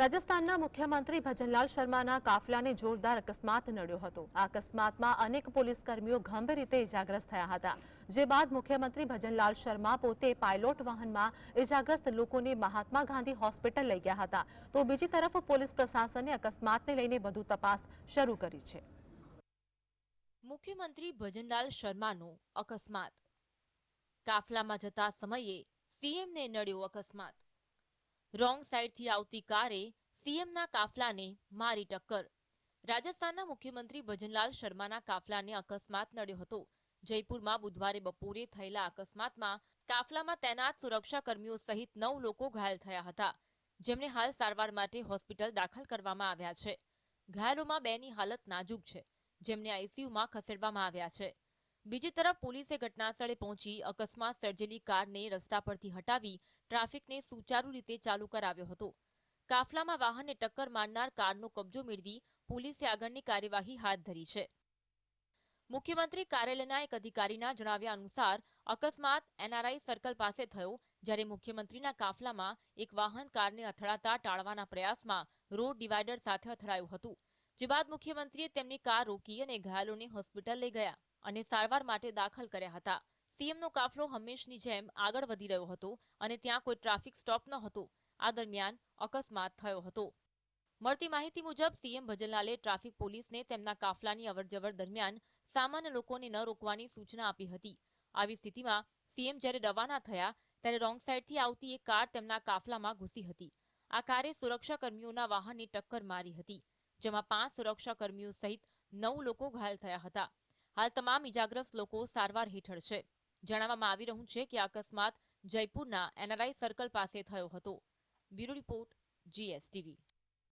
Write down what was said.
રાજસ્થાનના મુખ્યમંત્રી ભજનલાલ શર્માના કાફલાને જોરદાર અકસ્માત નડ્યો હતો. આ અકસ્માતમાં અનેક પોલીસ કર્મીઓ ગંભીર રીતે ઇજાગ્રસ્ત થયા હતા. જે બાદ મુખ્યમંત્રી ભજનલાલ શર્મા પોતે પાયલોટ વાહનમાં ઇજાગ્રસ્ત લોકોને મહાત્મા ગાંધી હોસ્પિટલ લઈ ગયા હતા. તો બીજી તરફ પોલીસ પ્રશાસને અકસ્માતને લઈને વધુ તપાસ શરૂ કરી છે. મુખ્યમંત્રી ભજનલાલ શર્માનો અકસ્માત. કાફલામાં જતા સમયે સીએમને નડ્યો અકસ્માત. રોંગ સાઈડથી આવતી કારે સીએમના કાફલાને મારી ટક્કર. રાજસ્થાનના મુખ્યમંત્રી ભજનલાલ શર્માના કાફલાને અકસ્માત નડ્યો હતો. જયપુરમાં બુધવારે બપોરે થયેલા અકસ્માતમાં કાફલામાં તૈનાત સુરક્ષાકર્મીઓ સહિત નવ લોકો ઘાયલ થયા હતા. જેમને હાલ સારવાર માટે હોસ્પિટલ દાખલ કરવામાં આવ્યા છે. ઘાયલોમાં બેની હાલત નાજુક છે, જેમને આઈસીયુમાં ખસેડવામાં આવ્યા છે. બીજી તરફ પોલીસે ઘટનાસ્થળે પહોંચી અકસ્માત સર્જેલી કારને રસ્તા પરથી હટાવી ટ્રાફિકને સુચારુ રીતે ચાલુ કરાવ્યો હતો. કાફલામાં વાહનને ટક્કર મારનાર કારનો કબજો મેળવી પોલીસે આગળની કાર્યવાહી હાથ ધરી છે. મુખ્યમંત્રી કાર્યાલયના એક અધિકારીના જણાવ્યા અનુસાર, અકસ્માત એનઆરઆઈ સર્કલ પાસે થયો, જ્યારે મુખ્યમંત્રીના કાફલામાં એક વાહન કારને અથડાતા ટાળવાના પ્રયાસમાં રોડ ડિવાઈડર સાથે અથડાયું હતું. જે બાદ મુખ્યમંત્રીએ તેમની કાર રોકી અને ઘાયલોને હોસ્પિટલ લઈ ગયા અને સારવાર માટે દાખલ કર્યા હતા. સીએમનો કાફલો હંમેશની જેમ આગળ વધી રહ્યો હતો અને ત્યાં કોઈ ટ્રાફિક સ્ટોપ ન હતો. આ દરમિયાન અકસ્માત થયો હતો. મળતી માહિતી મુજબ સીએમ ભજનલાલે ટ્રાફિક પોલીસને તેમના કાફલાની અવરજવર દરમિયાન સામાન્ય લોકોને ન રોકવાની સૂચના આપી હતી. આવી સ્થિતિમાં સીએમ જ્યારે રવાના થયા ત્યારે રોંગ સાઈડથી આવતી એક કાર તેમના કાફલામાં ઘૂસી હતી. આ કારે સુરક્ષાકર્મીઓના વાહનને ટક્કર મારી હતી, જેમાં પાંચ સુરક્ષાકર્મીઓ સહિત નવ લોકો ઘાયલ થયા હતા. હાલ તમામ ઇજાગ્રસ્ત લોકો સારવાર હેઠળ છે. જણાવવામાં આવી રહ્યું છે કે અકસ્માત જયપુરના એનઆરઆઈ સર્કલ પાસે થયો હતો. Bureau report, GSTV.